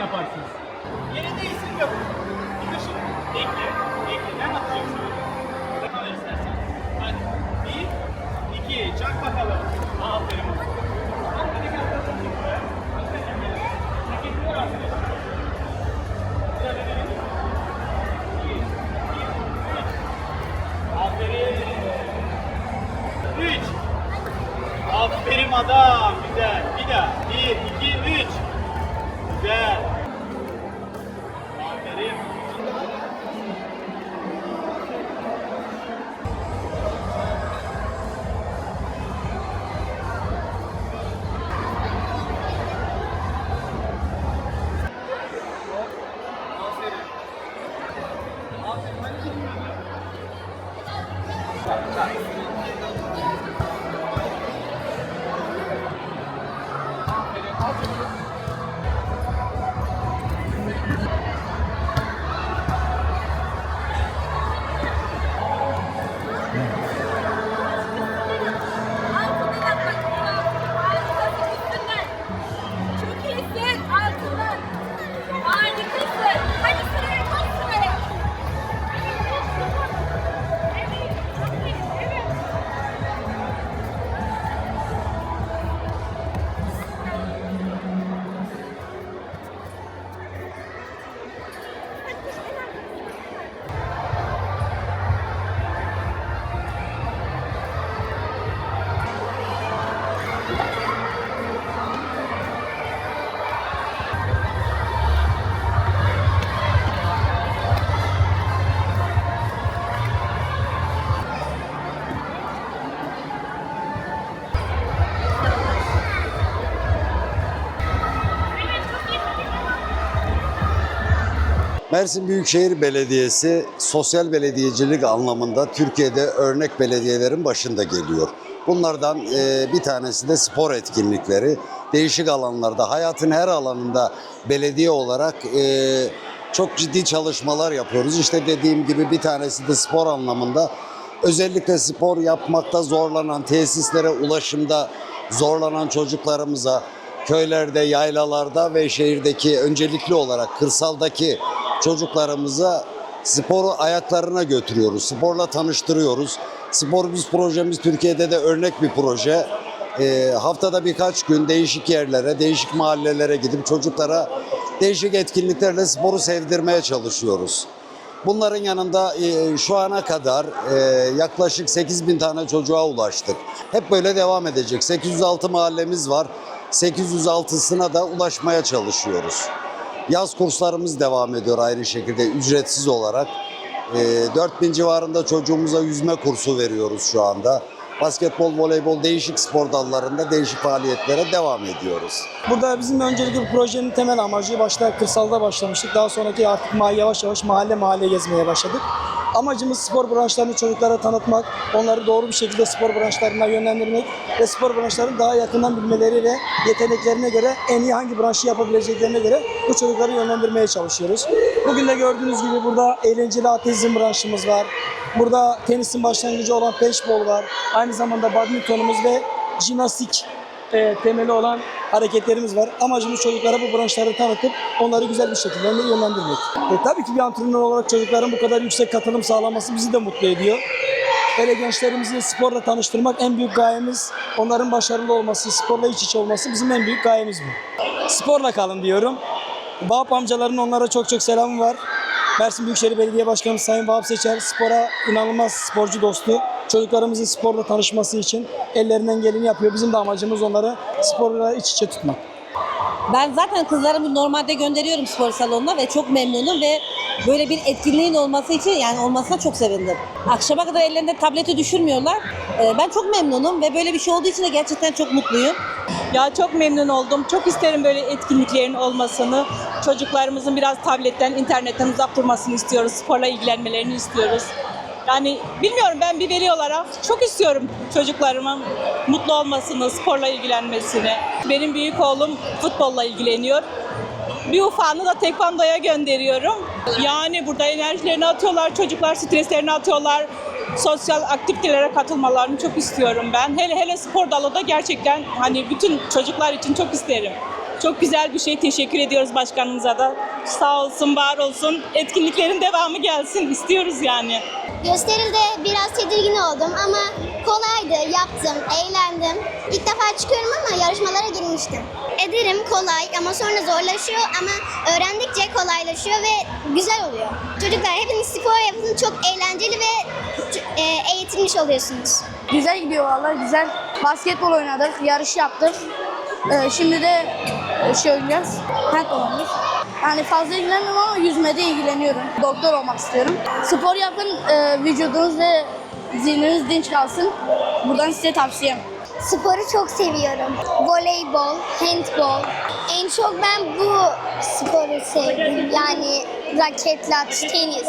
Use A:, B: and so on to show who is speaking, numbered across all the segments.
A: iyisini yaparsınız.
B: Mersin Büyükşehir Belediyesi sosyal belediyecilik anlamında Türkiye'de örnek belediyelerin başında geliyor. Bunlardan e, bir tanesi de spor etkinlikleri. Değişik alanlarda, hayatın her alanında belediye olarak e, çok ciddi çalışmalar yapıyoruz. İşte dediğim gibi bir tanesi de spor anlamında. Özellikle spor yapmakta zorlanan, tesislere ulaşımda zorlanan çocuklarımıza, köylerde, yaylalarda ve şehirdeki öncelikli olarak kırsaldaki çocuklarımıza sporu ayaklarına götürüyoruz. Sporla tanıştırıyoruz. Spor Biz projemiz Türkiye'de de örnek bir proje. Ee, haftada birkaç gün değişik yerlere, değişik mahallelere gidip çocuklara değişik etkinliklerle sporu sevdirmeye çalışıyoruz. Bunların yanında e, şu ana kadar e, yaklaşık 8 bin tane çocuğa ulaştık. Hep böyle devam edecek. 806 mahallemiz var. 806'sına da ulaşmaya çalışıyoruz. Yaz kurslarımız devam ediyor aynı şekilde ücretsiz olarak. E, 4000 civarında çocuğumuza yüzme kursu veriyoruz şu anda. Basketbol, voleybol, değişik spor dallarında değişik faaliyetlere devam ediyoruz.
C: Burada bizim öncelikle bu projenin temel amacı başta kırsalda başlamıştık. Daha sonraki artık yavaş yavaş mahalle mahalle gezmeye başladık. Amacımız spor branşlarını çocuklara tanıtmak, onları doğru bir şekilde spor branşlarına yönlendirmek ve spor branşlarını daha yakından bilmeleri ve yeteneklerine göre en iyi hangi branşı yapabileceklerine göre bu çocukları yönlendirmeye çalışıyoruz. Bugün de gördüğünüz gibi burada eğlenceli atletizm branşımız var. Burada tenisin başlangıcı olan peşbol var. Aynı zamanda badmintonumuz ve jimnastik e, temeli olan hareketlerimiz var. Amacımız çocuklara bu branşları tanıtıp onları güzel bir şekilde yönlendirmek. E, tabii ki bir antrenör olarak çocukların bu kadar yüksek katılım sağlaması bizi de mutlu ediyor. Böyle gençlerimizi sporla tanıştırmak en büyük gayemiz. Onların başarılı olması, sporla iç içe olması bizim en büyük gayemiz bu. Sporla kalın diyorum. Vahap amcaların onlara çok çok selamı var. Mersin Büyükşehir Belediye Başkanı Sayın Vahap Seçer spora inanılmaz sporcu dostu. Çocuklarımızın sporla tanışması için ellerinden geleni yapıyor. Bizim de amacımız onları sporla iç içe tutmak.
D: Ben zaten kızlarımı normalde gönderiyorum spor salonuna ve çok memnunum ve böyle bir etkinliğin olması için yani olmasına çok sevindim. Akşama kadar ellerinde tableti düşürmüyorlar. Ee, Ben çok memnunum ve böyle bir şey olduğu için de gerçekten çok mutluyum.
E: Ya çok memnun oldum. Çok isterim böyle etkinliklerin olmasını. Çocuklarımızın biraz tabletten, internetten uzak durmasını istiyoruz. Sporla ilgilenmelerini istiyoruz. Yani bilmiyorum ben bir veli olarak çok istiyorum çocuklarımın mutlu olmasını, sporla ilgilenmesini. Benim büyük oğlum futbolla ilgileniyor. Bir ufağını da tekvandoya gönderiyorum. Yani burada enerjilerini atıyorlar, çocuklar streslerini atıyorlar. Sosyal aktivitelere katılmalarını çok istiyorum ben. Hele hele spor dalı da gerçekten hani bütün çocuklar için çok isterim. Çok güzel bir şey. Teşekkür ediyoruz başkanımıza da. Sağ olsun, var olsun. Etkinliklerin devamı gelsin. istiyoruz yani.
F: Gösteride biraz tedirgin oldum ama kolaydı, yaptım, eğlendim. İlk defa çıkıyorum ama yarışmalara girmiştim. Ederim kolay ama sonra zorlaşıyor ama öğrendikçe kolaylaşıyor ve güzel oluyor. Çocuklar hepiniz spor yapın, çok eğlenceli ve e, eğitilmiş oluyorsunuz.
G: Güzel gidiyor valla güzel. Basketbol oynadık, yarış yaptık. Ee, şimdi de şey oynayacağız. Handball oynuyoruz. Yani fazla ilgilenmiyorum ama yüzmede ilgileniyorum. Doktor olmak istiyorum. Spor yapın, e, vücudunuz ve zihniniz dinç kalsın. Buradan size tavsiyem.
F: Sporu çok seviyorum. Voleybol, handbol. En çok ben bu sporu sevdim. Yani raketle atış, tenis.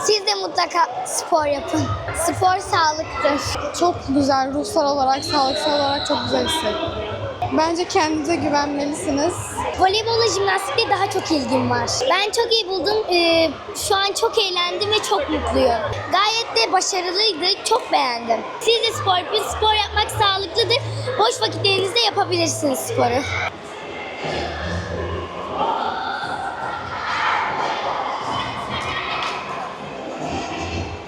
F: Siz de mutlaka spor yapın. Spor sağlıktır.
G: Çok güzel, ruhsal olarak, sağlıksal olarak çok güzel hissettim. Bence kendinize güvenmelisiniz.
F: Voleybolla jimnastikle daha çok ilgim var. Ben çok iyi buldum. Ee, şu an çok eğlendim ve çok mutluyum. Gayet de başarılıydı. Çok beğendim. Siz de spor yapın. Spor yapmak sağlıklıdır. Boş vakitlerinizde yapabilirsiniz sporu.